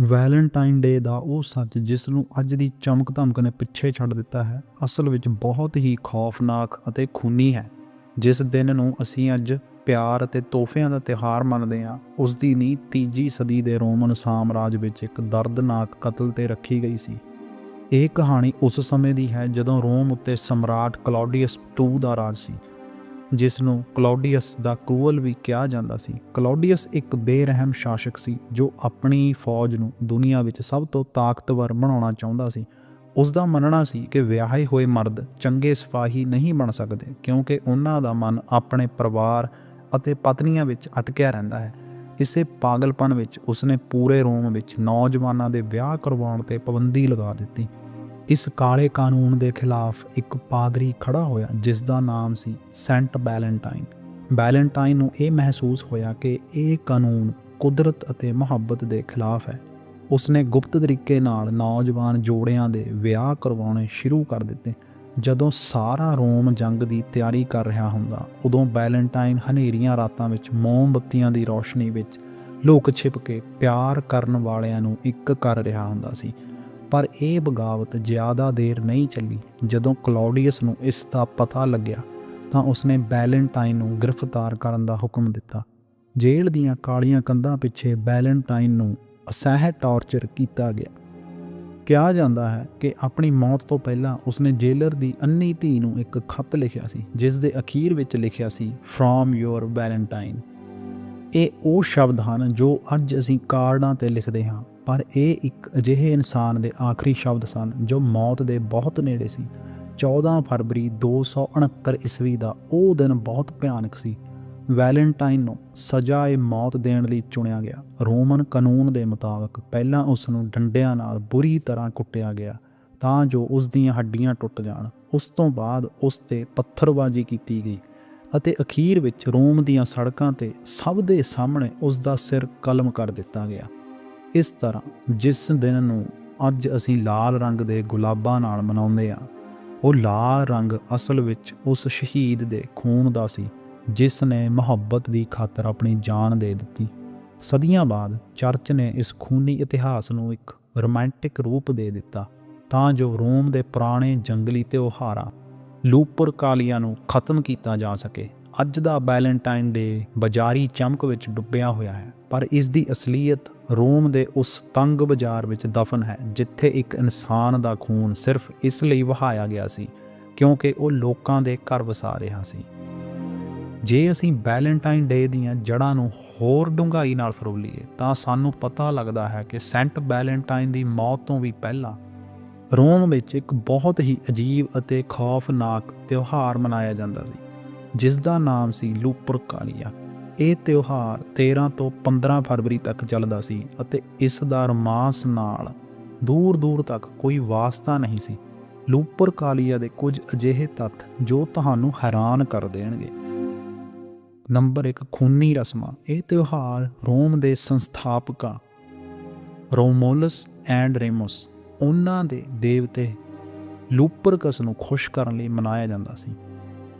Valentine day ਦਾ ਉਹ ਸੱਚ ਜਿਸ ਨੂੰ ਅੱਜ ਦੀ ਚਮਕ ਧਮਕ ਨੇ ਪਿੱਛੇ ਛੱਡ ਦਿੱਤਾ ਹੈ, ਅਸਲ ਵਿੱਚ ਬਹੁਤ ਹੀ ਖੌਫਨਾਕ ਅਤੇ ਖੂਨੀ ਹੈ। ਜਿਸ ਦਿਨ ਨੂੰ ਅਸੀਂ ਅੱਜ ਪਿਆਰ ਅਤੇ ਤੋਹਫਿਆਂ ਦਾ ਤਿਉਹਾਰ ਮੰਨਦੇ ਹਾਂ, ਉਸ ਦੀ ਨੀਂਹ ਤੀਜੀ ਸਦੀ ਦੇ ਰੋਮਨ ਸਾਮਰਾਜ ਵਿੱਚ ਇੱਕ ਦਰਦਨਾਕ ਕਤਲ ਤੇ ਰੱਖੀ ਗਈ ਸੀ। ਇਹ ਕਹਾਣੀ ਉਸ ਸਮੇਂ ਦੀ ਹੈ ਜਦੋਂ ਰੋਮ ਉੱਤੇ ਸਮਰਾਟ ਕਲੌਡੀਅਸ II ਦਾ ਰਾਜ ਸੀ। ਜਿਸ ਨੂੰ ਕਲੌਡੀਅਸ ਦਾ ਕਰੂਅਲ ਵੀ ਕਿਹਾ ਜਾਂਦਾ ਸੀ। ਕਲੌਡੀਅਸ ਇੱਕ ਬੇਰਹਿਮ ਸ਼ਾਸਕ ਸੀ, ਜੋ ਆਪਣੀ ਫੌਜ ਨੂੰ ਦੁਨੀਆ ਵਿੱਚ ਸਭ ਤੋਂ ਤਾਕਤਵਰ ਬਣਾਉਣਾ ਚਾਹੁੰਦਾ ਸੀ। ਉਸ ਦਾ ਮੰਨਣਾ ਸੀ ਕਿ ਵਿਆਹੇ ਹੋਏ ਮਰਦ ਚੰਗੇ ਸਿਪਾਹੀ ਨਹੀਂ ਬਣ ਸਕਦੇ, ਕਿਉਂਕਿ ਉਹਨਾਂ ਦਾ ਮਨ ਆਪਣੇ ਪਰਿਵਾਰ ਅਤੇ ਪਤਨੀਆਂ ਵਿੱਚ ਅਟਕਿਆ ਰਹਿੰਦਾ ਹੈ। ਇਸੇ ਪਾਗਲਪਨ ਵਿੱਚ ਉਸਨੇ ਪੂਰੇ ਰੋਮ ਵਿੱਚ ਨੌਜਵਾਨਾਂ ਦੇ ਵਿਆਹ ਕਰਵਾਉਣ ਤੇ ਪਾਬੰਦੀ ਲਗਾ ਦਿੱਤੀ। ਇਸ ਕਾਲੇ ਕਾਨੂੰਨ ਦੇ ਖਿਲਾਫ ਇੱਕ ਪਾਦਰੀ ਖੜਾ ਹੋਇਆ, ਜਿਸ ਦਾ ਨਾਮ ਸੀ ਸੈਂਟ ਬੈਲੈਂਟਾਈਨ ਬੈਲੈਂਟਾਈਨ ਨੂੰ ਇਹ ਮਹਿਸੂਸ ਹੋਇਆ ਕਿ ਇਹ ਕਾਨੂੰਨ ਕੁਦਰਤ ਅਤੇ ਮੁਹੱਬਤ ਦੇ ਖਿਲਾਫ ਹੈ। ਉਸਨੇ ਗੁਪਤ ਤਰੀਕੇ ਨਾਲ ਨੌਜਵਾਨ ਜੋੜਿਆਂ ਦੇ ਵਿਆਹ ਕਰਵਾਉਣੇ ਸ਼ੁਰੂ ਕਰ ਦਿੱਤੇ। ਜਦੋਂ ਸਾਰਾ ਰੋਮ ਜੰਗ ਦੀ ਤਿਆਰੀ ਕਰ ਰਿਹਾ ਹੁੰਦਾ, ਉਦੋਂ ਬੈਲੈਂਟਾਈਨ ਹਨੇਰੀਆਂ ਰਾਤਾਂ ਵਿੱਚ ਮੋਮਬੱਤੀਆਂ ਦੀ ਰੌਸ਼ਨੀ ਵਿੱਚ ਲੁਕ ਛਿਪ ਕੇ ਪਿਆਰ ਕਰਨ ਵਾਲਿਆਂ ਨੂੰ ਇੱਕ ਕਰ ਰਿਹਾ ਹੁੰਦਾ ਸੀ। ਪਰ ਇਹ ਬਗਾਵਤ ਜ਼ਿਆਦਾ ਦੇਰ ਨਹੀਂ ਚੱਲੀ। ਜਦੋਂ ਕਲੌਡੀਅਸ ਨੂੰ ਇਸ ਦਾ ਪਤਾ ਲੱਗਿਆ, ਤਾਂ ਉਸਨੇ ਬੈਲੈਂਟਾਈਨ ਨੂੰ ਗ੍ਰਿਫਤਾਰ ਕਰਨ ਦਾ ਹੁਕਮ ਦਿੱਤਾ। ਜੇਲ੍ਹ ਦੀਆਂ ਕਾਲੀਆਂ ਕੰਧਾਂ ਪਿੱਛੇ ਬੈਲੈਂਟਾਈਨ ਨੂੰ ਅਸਹਿ ਟਾਰਚਰ ਕੀਤਾ ਗਿਆ। ਕਿਹਾ ਜਾਂਦਾ ਹੈ ਕਿ ਆਪਣੀ ਮੌਤ ਤੋਂ ਪਹਿਲਾਂ ਉਸਨੇ ਜੇਲਰ ਦੀ ਅੰਨੀ ਧੀ ਨੂੰ ਇੱਕ ਖੱਤ ਲਿਖਿਆ ਸੀ, ਜਿਸ ਦੇ ਅਖੀਰ ਵਿੱਚ ਲਿਖਿਆ ਸੀ ਫਰੋਮ ਯੋਰ ਵੈਲੈਂਟਾਈਨ ਇਹ ਉਹ ਸ਼ਬਦ ਹਨ ਜੋ ਅੱਜ ਅਸੀਂ ਕਾਰਡਾਂ ਤੇ ਲਿਖਦੇ ਹਾਂ। ਪਰ ਇਹ ਇੱਕ ਅਜਿਹੇ ਇਨਸਾਨ ਦੇ ਆਖਰੀ ਸ਼ਬਦ ਸਨ ਜੋ ਮੌਤ ਦੇ ਬਹੁਤ ਨੇੜੇ ਸੀ। 14 ਫਰਵਰੀ 269 ਈਸਵੀ ਦਾ ਉਹ ਦਿਨ ਬਹੁਤ ਭਿਆਨਕ ਸੀ। ਵੈਲੈਂਟਾਈਨ ਨੂੰ ਸਜਾਏ ਮੌਤ ਦੇਣ ਲਈ ਚੁਣਿਆ ਗਿਆ। ਰੋਮਨ ਕਾਨੂੰਨ ਦੇ ਮੁਤਾਬਕ ਪਹਿਲਾਂ ਉਸ ਨੂੰ ਡੰਡਿਆਂ ਨਾਲ ਬੁਰੀ ਤਰ੍ਹਾਂ ਕੁੱਟਿਆ ਗਿਆ ਤਾਂ ਜੋ ਉਸ ਦੀਆਂ ਹੱਡੀਆਂ ਟੁੱਟ ਜਾਣ। ਉਸ ਤੋਂ ਬਾਅਦ ਉਸ ਤੇ ਪੱਥਰਬਾਜ਼ੀ ਕੀਤੀ ਗਈ ਅਤੇ ਅਖੀਰ ਵਿੱਚ ਰੋਮ ਦੀਆਂ ਸੜਕਾਂ ਤੇ ਸਭ ਦੇ ਸਾਹਮਣੇ ਉਸ ਦਾ ਸਿਰ ਕਲਮ ਕਰ ਦਿੱਤਾ ਗਿਆ। ਇਸ ਤਰ੍ਹਾਂ ਜਿਸ ਦਿਨ ਨੂੰ ਅੱਜ ਅਸੀਂ ਲਾਲ ਰੰਗ ਦੇ ਗੁਲਾਬਾਂ ਨਾਲ ਮਨਾਉਂਦੇ ਹਾਂ, ਉਹ ਲਾਲ ਰੰਗ ਅਸਲ ਵਿੱਚ ਉਸ ਸ਼ਹੀਦ ਦੇ ਖੂਨ ਦਾ ਸੀ, ਜਿਸ ਨੇ ਮੁਹੱਬਤ ਦੀ ਖਾਤਰ ਆਪਣੀ ਜਾਨ ਦੇ ਦਿੱਤੀ। ਸਦੀਆਂ ਬਾਅਦ ਚਰਚ ਨੇ ਇਸ ਖੂਨੀ ਇਤਿਹਾਸ ਨੂੰ ਇੱਕ ਰੋਮਾਂਟਿਕ ਰੂਪ ਦੇ ਦਿੱਤਾ, ਤਾਂ ਜੋ ਰੋਮ ਦੇ ਪੁਰਾਣੇ ਜੰਗਲੀ ਤਿਉਹਾਰਾਂ ਲੂਪਰ ਕਾਲੀਆਂ ਨੂੰ ਖਤਮ ਕੀਤਾ ਜਾ ਸਕੇ। ਅੱਜ ਦਾ ਵੈਲੈਂਟਾਈਨ ਡੇ ਬਾਜ਼ਾਰੀ ਚਮਕ ਵਿੱਚ ਡੁੱਬਿਆ ਹੋਇਆ ਹੈ, ਪਰ ਇਸ ਦੀ ਅਸਲੀਅਤ ਰੋਮ ਦੇ ਉਸ ਤੰਗ ਬਾਜ਼ਾਰ ਵਿੱਚ ਦਫਨ ਹੈ, ਜਿੱਥੇ ਇੱਕ ਇਨਸਾਨ ਦਾ ਖੂਨ ਸਿਰਫ ਇਸ ਲਈ ਵਹਾਇਆ ਗਿਆ ਸੀ ਕਿਉਂਕਿ ਉਹ ਲੋਕਾਂ ਦੇ ਘਰ ਵਸਾ ਰਿਹਾ ਸੀ। ਜੇ ਅਸੀਂ ਵੈਲੈਂਟਾਈਨ ਡੇ ਦੀਆਂ ਜੜ੍ਹਾਂ ਨੂੰ ਹੋਰ ਡੂੰਘਾਈ ਨਾਲ ਫਰੋਲੀਏ ਤਾਂ ਸਾਨੂੰ ਪਤਾ ਲੱਗਦਾ ਹੈ ਕਿ ਸੈਂਟ ਵੈਲੈਂਟਾਈਨ ਦੀ ਮੌਤ ਤੋਂ ਵੀ ਪਹਿਲਾਂ ਰੋਮ ਵਿੱਚ ਇੱਕ ਬਹੁਤ ਹੀ ਅਜੀਬ ਅਤੇ ਖੌਫਨਾਕ ਤਿਉਹਾਰ ਮਨਾਇਆ ਜਾਂਦਾ ਸੀ। ਜਿਸ ਦਾ ਨਾਮ ਸੀ ਲੂਪਰ ਕਾਲੀਆ। ਇਹ ਤਿਉਹਾਰ 13 ਤੋਂ 15 ਫਰਵਰੀ ਤੱਕ ਚੱਲਦਾ ਸੀ ਅਤੇ ਇਸ ਦਾ ਰੋਮਾਂਸ ਨਾਲ ਦੂਰ ਦੂਰ ਤੱਕ ਕੋਈ ਵਾਸਤਾ ਨਹੀਂ ਸੀ। ਲੂਪਰ ਕਾਲੀਆ ਦੇ ਕੁਝ ਅਜਿਹੇ ਤੱਥ ਜੋ ਤੁਹਾਨੂੰ ਹੈਰਾਨ ਕਰ ਦੇਣਗੇ। ਨੰਬਰ 1 ਖੂਨੀ ਰਸਮਾਂ। ਇਹ ਤਿਉਹਾਰ ਰੋਮ ਦੇ ਸੰਸਥਾਪਕਾਂ ਰੋਮੋਲਸ ਐਂਡ ਰੇਮੋਸ, ਉਹਨਾਂ ਦੇ ਦੇਵਤੇ ਲੂਪਰਕਸ ਨੂੰ ਖੁਸ਼ ਕਰਨ ਲਈ ਮਨਾਇਆ ਜਾਂਦਾ ਸੀ।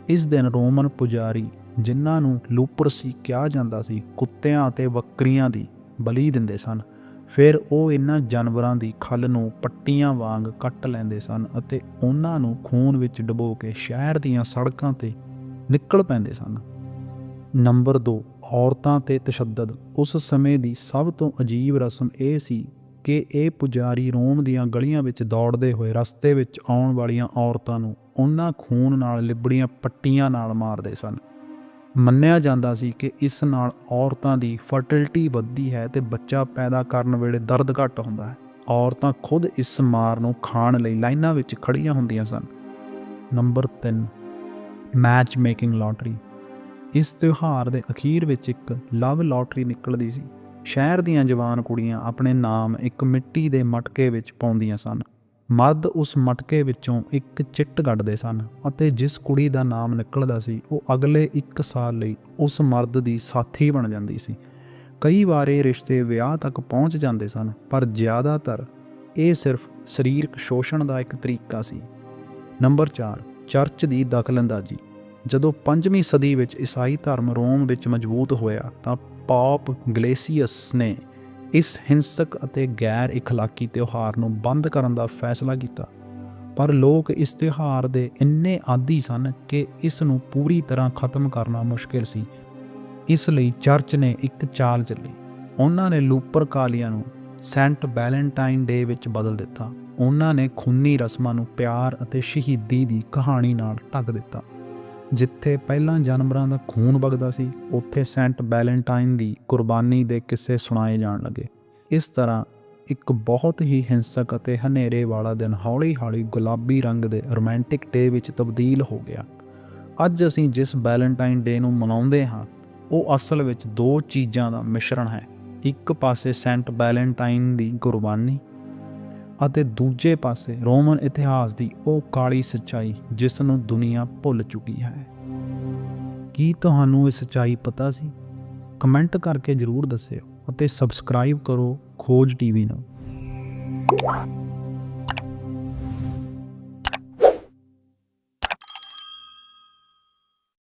ਇਸ ਦਿਨ ਰੋਮਨ ਪੁਜਾਰੀ, ਜਿਨ੍ਹਾਂ ਨੂੰ ਲੂਪਰਸੀ ਕਿਹਾ ਜਾਂਦਾ ਸੀ, ਕੁੱਤਿਆਂ ਅਤੇ ਬੱਕਰੀਆਂ ਦੀ ਬਲੀ ਦਿੰਦੇ ਸਨ। ਫਿਰ ਉਹ ਇਹਨਾਂ ਜਾਨਵਰਾਂ ਦੀ ਖੱਲ ਨੂੰ ਪੱਟੀਆਂ ਵਾਂਗ ਕੱਟ ਲੈਂਦੇ ਸਨ ਅਤੇ ਉਹਨਾਂ ਨੂੰ ਖੂਨ ਵਿੱਚ ਡੁਬੋ ਕੇ ਸ਼ਹਿਰ ਦੀਆਂ ਸੜਕਾਂ ਤੇ ਨਿਕਲ ਪੈਂਦੇ ਸਨ। ਨੰਬਰ 2 ਔਰਤਾਂ ਤੇ ਤਸ਼ੱਦਦ। ਉਸ ਸਮੇਂ ਦੀ ਸਭ ਤੋਂ ਅਜੀਬ ਰਸਮ ਇਹ ਸੀ ਕਿ ਇਹ ਪੁਜਾਰੀ ਰੋਮ ਦੀਆਂ ਗਲੀਆਂ ਵਿੱਚ ਦੌੜਦੇ ਹੋਏ ਰਸਤੇ ਵਿੱਚ ਆਉਣ ਵਾਲੀਆਂ ਔਰਤਾਂ ਨੂੰ ਉਹਨਾਂ ਖੂਨ ਨਾਲ ਲਿਬੜੀਆਂ ਪੱਟੀਆਂ ਨਾਲ ਮਾਰਦੇ ਸਨ। ਮੰਨਿਆ ਜਾਂਦਾ ਸੀ ਕਿ ਇਸ ਨਾਲ ਔਰਤਾਂ ਦੀ ਫਰਟੀਲਿਟੀ ਵੱਧਦੀ ਹੈ ਤੇ ਬੱਚਾ ਪੈਦਾ ਕਰਨ ਵੇਲੇ ਦਰਦ ਘੱਟ ਹੁੰਦਾ ਹੈ। ਔਰਤਾਂ ਖੁਦ ਇਸ ਮਾਰ ਨੂੰ ਖਾਣ ਲਈ ਲਾਈਨਾਂ ਵਿੱਚ ਖੜੀਆਂ ਹੁੰਦੀਆਂ ਸਨ। Number 3 match making lottery. ਇਸ ਤਿਉਹਾਰ ਦੇ ਅਖੀਰ ਵਿੱਚ ਇੱਕ ਲਵ ਲਾਟਰੀ ਨਿਕਲਦੀ ਸੀ। ਸ਼ਹਿਰ ਦੀਆਂ ਜਵਾਨ ਕੁੜੀਆਂ ਆਪਣੇ ਨਾਮ ਇੱਕ ਮਿੱਟੀ ਦੇ ਮਟਕੇ ਵਿੱਚ ਪਾਉਂਦੀਆਂ ਸਨ। ਮਰਦ ਉਸ ਮਟਕੇ ਵਿੱਚੋਂ ਇੱਕ ਚਿੱਟ ਕੱਢਦੇ ਸਨ ਅਤੇ ਜਿਸ ਕੁੜੀ ਦਾ ਨਾਮ ਨਿਕਲਦਾ ਸੀ, ਉਹ ਅਗਲੇ 1 ਸਾਲ ਲਈ ਉਸ ਮਰਦ ਦੀ ਸਾਥੀ ਬਣ ਜਾਂਦੀ ਸੀ। ਕਈ ਵਾਰ ਇਹ ਰਿਸ਼ਤੇ ਵਿਆਹ ਤੱਕ ਪਹੁੰਚ ਜਾਂਦੇ ਸਨ, ਪਰ ਜ਼ਿਆਦਾਤਰ ਇਹ ਸਿਰਫ ਸਰੀਰਕ ਸ਼ੋਸ਼ਣ ਦਾ ਇੱਕ ਤਰੀਕਾ ਸੀ। ਨੰਬਰ 4 ਚਰਚ ਦੀ ਦਖਲਅੰਦਾਜ਼ੀ। ਜਦੋਂ 5ਵੀਂ ਸਦੀ ਵਿੱਚ ਈਸਾਈ ਧਰਮ ਰੋਮ ਵਿੱਚ ਮਜ਼ਬੂਤ ਹੋਇਆ, ਤਾਂ ਪਾਪ ਗਲੇਸੀਅਸ ਨੇ ਇਸ ਹਿੰਸਕ ਅਤੇ ਗੈਰ ਇਖਲਾਕੀ ਤਿਉਹਾਰ ਨੂੰ ਬੰਦ ਕਰਨ ਦਾ ਫੈਸਲਾ ਕੀਤਾ। ਪਰ ਲੋਕ ਇਸ ਤਿਉਹਾਰ ਦੇ ਇੰਨੇ ਆਦੀ ਸਨ ਕਿ ਇਸ ਨੂੰ ਪੂਰੀ ਤਰ੍ਹਾਂ ਖਤਮ ਕਰਨਾ ਮੁਸ਼ਕਿਲ ਸੀ। ਇਸ ਲਈ ਚਰਚ ਨੇ ਇੱਕ ਚਾਲ ਚੱਲੀ। ਉਹਨਾਂ ਨੇ ਲੂਪਰ ਕਾਲੀਆਂ ਨੂੰ ਸੈਂਟ ਵੈਲੈਂਟਾਈਨ ਡੇ ਵਿੱਚ ਬਦਲ ਦਿੱਤਾ। ਉਹਨਾਂ ਨੇ ਖੂਨੀ ਰਸਮਾਂ ਨੂੰ ਪਿਆਰ ਅਤੇ ਸ਼ਹੀਦੀ ਦੀ ਕਹਾਣੀ ਨਾਲ ਢੱਕ ਦਿੱਤਾ। ਜਿੱਥੇ ਪਹਿਲਾਂ ਜਾਨਵਰਾਂ ਦਾ ਖੂਨ ਵਗਦਾ ਸੀ, ਉੱਥੇ ਸੈਂਟ ਵੈਲੈਂਟਾਈਨ ਦੀ ਕੁਰਬਾਨੀ ਦੇ ਕਿੱਸੇ ਸੁਣਾਏ ਜਾਣ ਲੱਗੇ। ਇਸ ਤਰ੍ਹਾਂ ਇੱਕ ਬਹੁਤ ਹੀ ਹਿੰਸਕ ਅਤੇ ਹਨੇਰੇ ਵਾਲਾ ਦਿਨ ਹੌਲੀ-ਹੌਲੀ ਗੁਲਾਬੀ ਰੰਗ ਦੇ ਰੋਮਾਂਟਿਕ ਡੇ ਵਿੱਚ ਤਬਦੀਲ ਹੋ ਗਿਆ। ਅੱਜ ਅਸੀਂ ਜਿਸ ਵੈਲੈਂਟਾਈਨ ਡੇ ਨੂੰ ਮਨਾਉਂਦੇ ਹਾਂ, ਉਹ ਅਸਲ ਵਿੱਚ ਦੋ ਚੀਜ਼ਾਂ ਦਾ ਮਿਸ਼ਰਣ ਹੈ। ਇੱਕ ਪਾਸੇ ਸੈਂਟ ਵੈਲੈਂਟਾਈਨ ਦੀ ਕੁਰਬਾਨੀ ਅਤੇ ਦੂਜੇ ਪਾਸੇ ਰੋਮਨ ਇਤਿਹਾਸ ਦੀ ਉਹ ਕਾਲੀ ਸੱਚਾਈ ਜਿਸ ਨੂੰ ਦੁਨੀਆ ਭੁੱਲ ਚੁੱਕੀ ਹੈ। ਕੀ ਤੁਹਾਨੂੰ ਇਹ ਸੱਚਾਈ ਪਤਾ ਸੀ? ਕਮੈਂਟ ਕਰਕੇ ਜਰੂਰ ਦੱਸਿਓ ਅਤੇ ਸਬਸਕ੍ਰਾਈਬ ਕਰੋ ਖੋਜ ਟੀਵੀ ਨੂੰ।